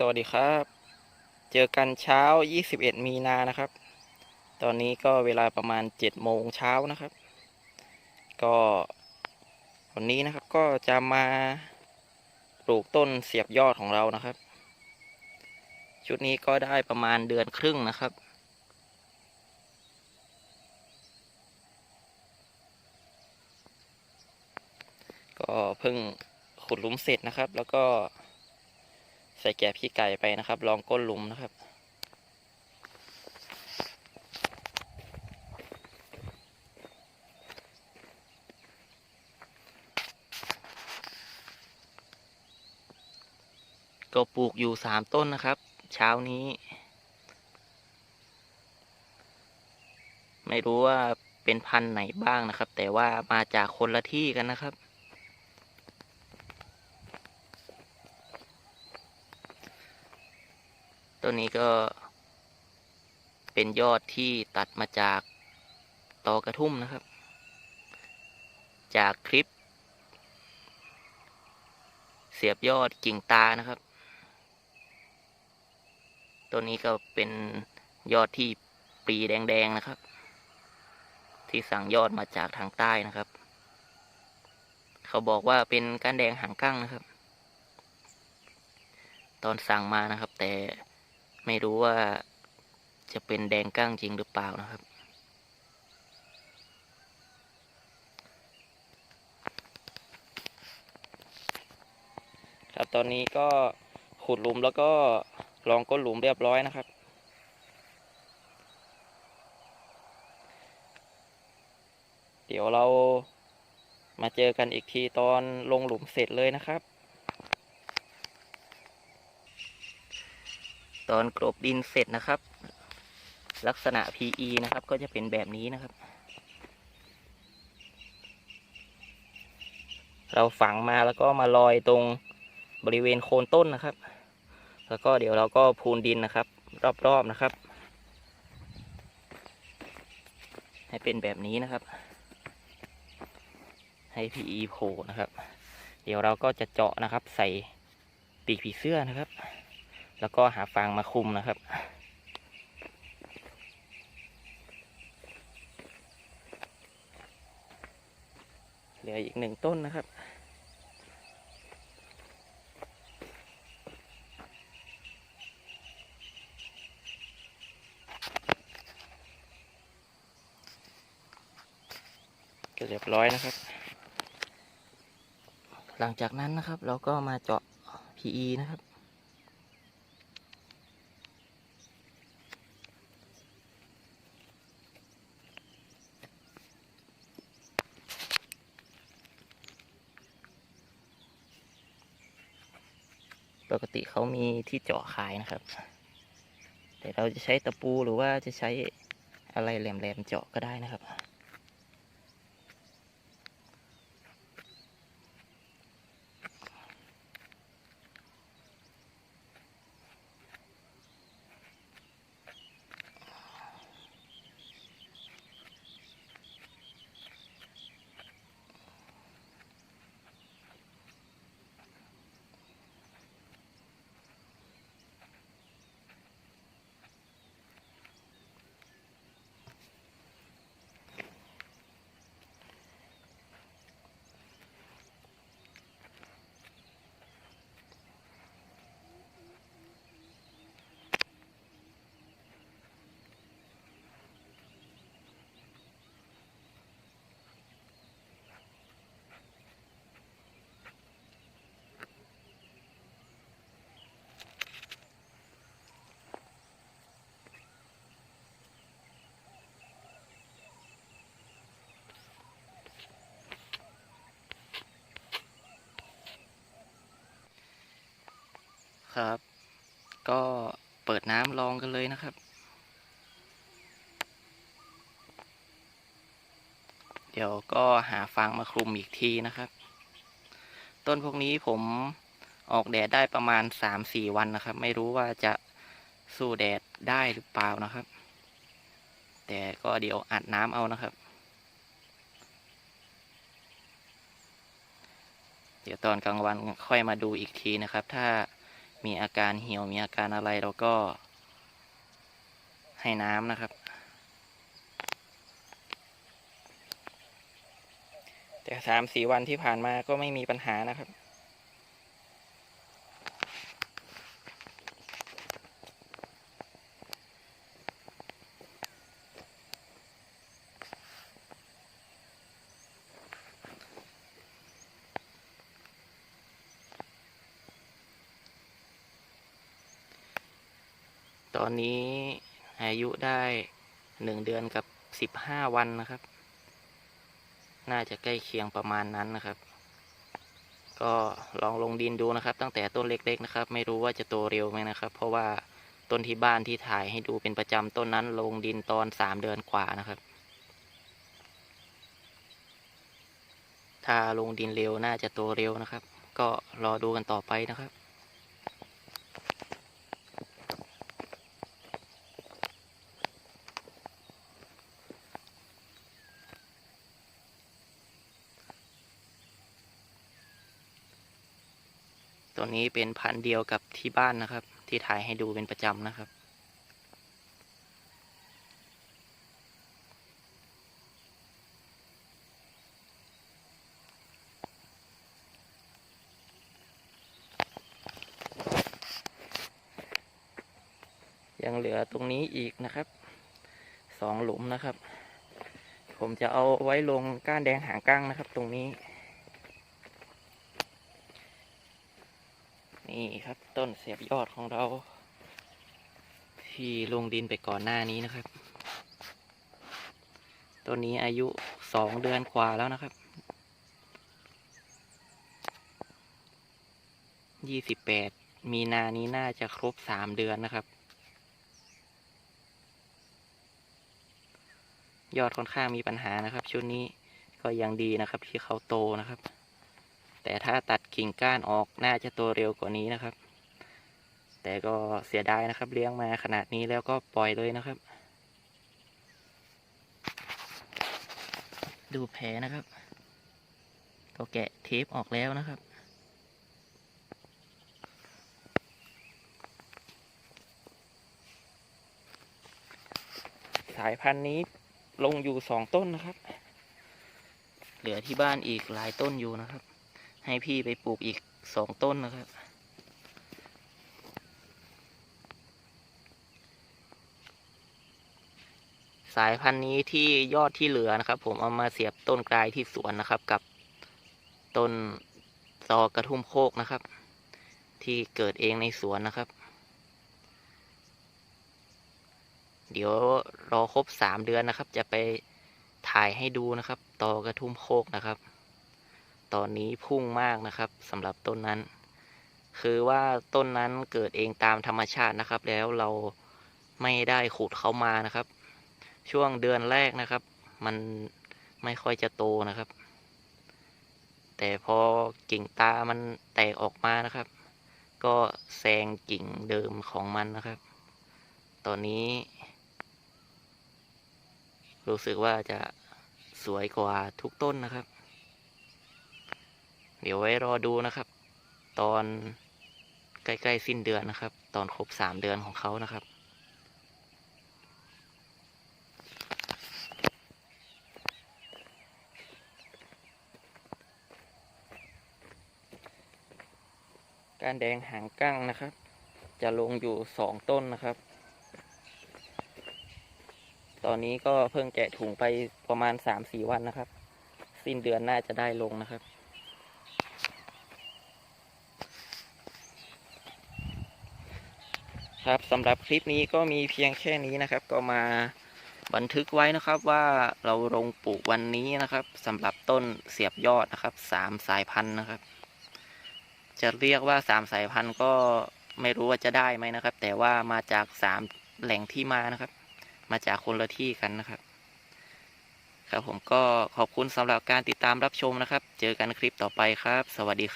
สวัสดีครับ เจอกันเช้า 21 มีนานะครับ ตอนนี้ก็เวลาประมาณ 7 โมงเช้านะครับ ก็วันนี้นะครับก็จะมาปลูกต้นเสียบยอดของเรานะครับ ชุดนี้ก็ได้ประมาณเดือนครึ่งนะครับ ก็เพิ่งขุดหลุมเสร็จนะครับ แล้วก็ ใส่แกบขี้ไก่ไปนะครับ ลองก้นหลุมนะครับ ก็ปลูกอยู่สามต้นนะครับ เช้านี้ ไม่รู้ว่าเป็นพันธุ์ไหนบ้างนะครับ แต่ว่ามาจากคนละที่กันนะครับ ต้นนี้ก็เป็นยอดที่ตัดมาจากตอกระทุ่มนะครับ จากคลิป เสียบยอดกิ่งตานะครับต้นนี้ก็เป็นยอดที่ปีแดงๆนะครับ ที่สั่งยอดมาจากทางใต้นะครับ เขาบอกว่าเป็นก้านแดงหางกั้งนะครับ ตอนสั่งมานะครับ แต่ ไม่รู้ว่าจะเป็นแดงก้างจริงหรือเปล่านะครับ ครับตอนนี้ก็ขุดหลุมแล้วก็ลองก้นหลุมเรียบร้อยนะครับ เดี๋ยวเรามาเจอกันอีกทีตอนลงหลุมเสร็จเลยนะครับ ตอนกรบดินเสร็จนะครับ ลักษณะ PE นะครับ ก็จะเป็นแบบนี้นะครับ เราฝังมาแล้วก็มาลอยตรงบริเวณโคนต้นนะครับ แล้วก็เดี๋ยวเราก็พูนดินนะครับ รอบๆนะครับ ให้เป็นแบบนี้นะครับ ให้ PE โผล่นะครับ เดี๋ยวเราก็จะเจาะนะครับ ใส่ปีกผีเสื้อนะครับ แล้วก็หาฟางมาคุมนะครับเหลืออีกหนึ่งต้นนะครับ ก็เรียบร้อยนะครับ หลังจากนั้นนะครับเราก็มาเจาะ PE นะครับ ปกติเขามีที่เจาะขายนะครับ แต่เราจะใช้ตะปูหรือว่าจะใช้อะไรแหลมๆเจาะก็ได้นะครับ ครับ ก็เปิดน้ำลองกันเลยนะครับ เดี๋ยวก็หาฟางมาคลุมอีกทีนะครับ ต้นพวกนี้ผมออกแดดได้ประมาณสามสี่วันนะครับ ไม่รู้ว่าจะสู้แดดได้หรือเปล่านะครับ แต่ก็เดี๋ยวอัดน้ำเอานะครับ เดี๋ยวตอนกลางวันค่อยมาดูอีกทีนะครับ ถ้า มีอาการเหี่ยวมีอาการอะไรเราก็ให้น้ำนะครับ แต่สามสี่วันที่ผ่านมาก็ไม่มีปัญหานะครับ ตอนนี้อายุได้หนึ่งเดือนกับสิบห้าวันนะครับ น่าจะใกล้เคียงประมาณนั้นนะครับ ก็ลองลงดินดูนะครับ ตั้งแต่ต้นเล็ก ๆ นะครับ ไม่รู้ว่าจะโตเร็วไหมนะครับ เพราะว่าต้นที่บ้านที่ถ่ายให้ดูเป็นประจำต้นนั้นลงดินตอนสามเดือนกว่านะครับ ถ้าลงดินเร็วน่าจะโตเร็วนะครับ ก็รอดูกันต่อไปนะครับ ตัวนี้เป็นพันเดียวกับที่บ้านนะครับ ที่ถ่ายให้ดูเป็นประจำนะครับ ยังเหลือตรงนี้อีกนะครับสองหลุมนะครับ ผมจะเอาไว้ลงก้านแดงหางก้างนะครับ ตรงนี้ นี่ครับต้นเสียบยอดของเรา ที่ลงดินไปก่อนหน้านี้นะครับ ต้นนี้อายุสองเดือนกว่าแล้วนะครับยี่สิบแปดมีนานี้น่าจะครบสามเดือนนะครับ ยอดค่อนข้างมีปัญหานะครับ ชุดนี้ก็ยังดีนะครับที่เขาโตนะครับ แต่ถ้าตัดกิ่งก้านออกน่าจะโตเร็วกว่านี้นะครับ แต่ก็เสียดายนะครับ เลี้ยงมาขนาดนี้แล้วก็ปล่อยเลยนะครับ ดูแผลนะครับ ก็แกะเทปออกแล้วนะครับสายพันธุ์นี้ลงอยู่สองต้นนะครับ เหลือที่บ้านอีกหลายต้นอยู่นะครับ ให้พี่ไปปลูกอีกสองต้นนะครับ สายพันธุ์นี้ที่ยอดที่เหลือนะครับ ผมเอามาเสียบต้นกลายที่สวนนะครับ กับต้นตอกระทุ่มโคกนะครับ ที่เกิดเองในสวนนะครับ เดี๋ยวรอครบสามเดือนนะครับ จะไปถ่ายให้ดูนะครับตอกระทุ่มโคกนะครับ ตอนนี้พุ่งมากนะครับสำหรับต้นนั้น คือว่าต้นนั้นเกิดเองตามธรรมชาตินะครับ แล้วเราไม่ได้ขุดเขามานะครับ ช่วงเดือนแรกนะครับ มันไม่ค่อยจะโตนะครับ แต่พอกิ่งตามันแตกออกมานะครับ ก็แซงกิ่งเดิมของมันนะครับ ตอนนี้ รู้สึกว่าจะสวยกว่าทุกต้นนะครับ เดี๋ยวไว้รอดูนะครับ ตอนใกล้ๆสิ้นเดือนนะครับ ตอนครบสามเดือนของเขานะครับการแดงหางกั้งนะครับ จะลงอยู่สองต้นนะครับ ตอนนี้ก็เพิ่งแกะถุงไปประมาณสามสี่วันนะครับ สิ้นเดือนน่าจะได้ลงนะครับ ครับสำหรับคลิปนี้ก็มีเพียงแค่นี้นะครับ ก็มาบันทึกไว้นะครับว่าเราลงปลูกวันนี้นะครับสำหรับต้นเสียบยอดนะครับสามสายพันธุ์นะครับ จะเรียกว่าสามสายพันธุ์ก็ไม่รู้ว่าจะได้ไหมนะครับ แต่ว่ามาจากสามแหล่งที่มานะครับ มาจากคนละที่กันนะครับ ครับผมก็ขอบคุณสำหรับการติดตามรับชมนะครับ เจอกันคลิปต่อไปครับ สวัสดีครับ